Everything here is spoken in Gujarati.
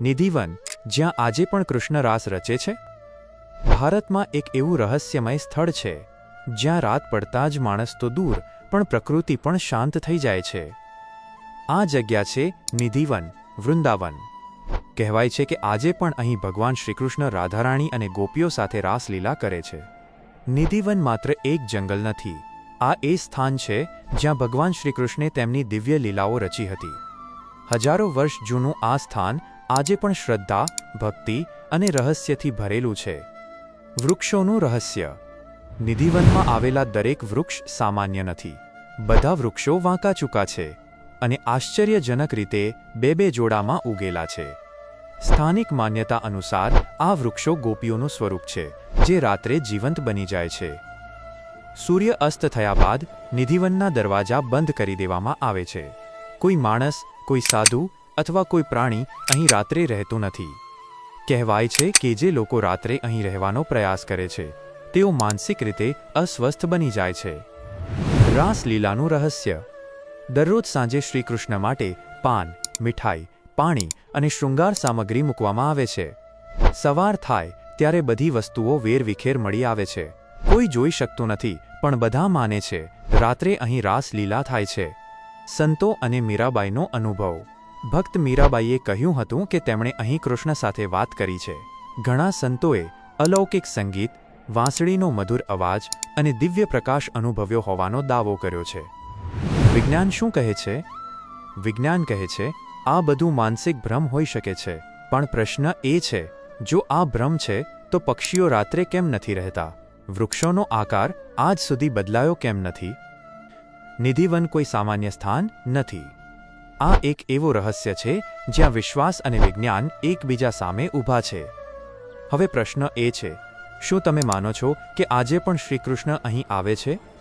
નિધિવન, જ્યાં આજે પણ કૃષ્ણ રાસ રચે છે? ભારતમાં એક એવું રહસ્યમય સ્થળ છે, જ્યાં રાત પડતા જ માણસ તો દૂર, પણ પ્રકૃતિ પણ શાંત થઈ જાય છે. આ જગ્યા છે નિધિવન, વૃંદાવન. કહેવાય છે કે આજે પણ અહીં ભગવાન શ્રીકૃષ્ણ રાધારાણી અને ગોપીઓ સાથે રાસલીલા કરે છે. નિધિવન માત્ર એક જંગલ નથી, આ એ સ્થાન છે જ્યાં ભગવાન શ્રીકૃષ્ણે તેમની દિવ્ય લીલાઓ રચી હતી. હજારો વર્ષ જૂનું આ સ્થાન આજે પણ શ્રદ્ધા, ભક્તિ અને રહસ્યથી ભરેલું છે. વૃક્ષોનું રહસ્ય. નિધિવનમાં આવેલા દરેક વૃક્ષ સામાન્ય નથી. બધા વૃક્ષો વાંકા ચૂકા છે અને આશ્ચર્યજનક રીતે બે બે જોડામાં ઉગેલા છે. સ્થાનિક માન્યતા અનુસાર આ વૃક્ષો ગોપીઓનું સ્વરૂપ છે, જે રાત્રે જીવંત બની જાય છે. સૂર્ય અસ્ત થયા બાદ નિધિવનના દરવાજા બંધ કરી દેવામાં આવે છે. કોઈ માણસ, કોઈ સાધુ અથવા કોઈ પ્રાણી અહીં રાત્રે રહેતું નથી. કહેવાય છે કે જે લોકો રાત્રે અહીં રહેવાનો પ્રયાસ કરે છે, તેઓ માનસિક રીતે અસ્વસ્થ બની જાય છે. રાસલીલાનું રહસ્ય. દરરોજ સાંજે શ્રીકૃષ્ણ માટે પાન, મીઠાઈ, પાણી અને શૃંગાર સામગ્રી મૂકવામાં આવે છે. સવાર થાય ત્યારે બધી વસ્તુઓ વેરવિખેર મળી આવે છે. કોઈ જોઈ શકતું નથી, પણ બધા માને છે, રાત્રે અહીં રાસલીલા થાય છે. સંતો અને મીરાબાઈનો અનુભવ. ભક્ત મીરાબાઈએ કહ્યું હતું કે તેમણે અહીં કૃષ્ણ સાથે વાત કરી છે. ઘણા સંતોએ અલૌકિક સંગીત, વાંસળીનો મધુર અવાજ અને દિવ્ય પ્રકાશ અનુભવ્યો હોવાનો દાવો કર્યો છે. વિજ્ઞાન શું કહે છે? વિજ્ઞાન કહે છે, આ બધું માનસિક ભ્રમ હોઈ શકે છે, પણ પ્રશ્ન એ છે, જો આ ભ્રમ છે, તો પક્ષીઓ રાત્રે કેમ નથી રહેતા? વૃક્ષોનો આકાર આજ સુધી બદલાયો કેમ નથી? નિધિવન કોઈ સામાન્ય સ્થાન નથી. આ એક એવો રહસ્ય છે જ્યાં વિશ્વાસ અને વિજ્ઞાન એકબીજા સામે ઊભા છે. હવે પ્રશ્ન એ છે, શું તમે માનો છો કે આજે પણ શ્રીકૃષ્ણ અહીં આવે છે?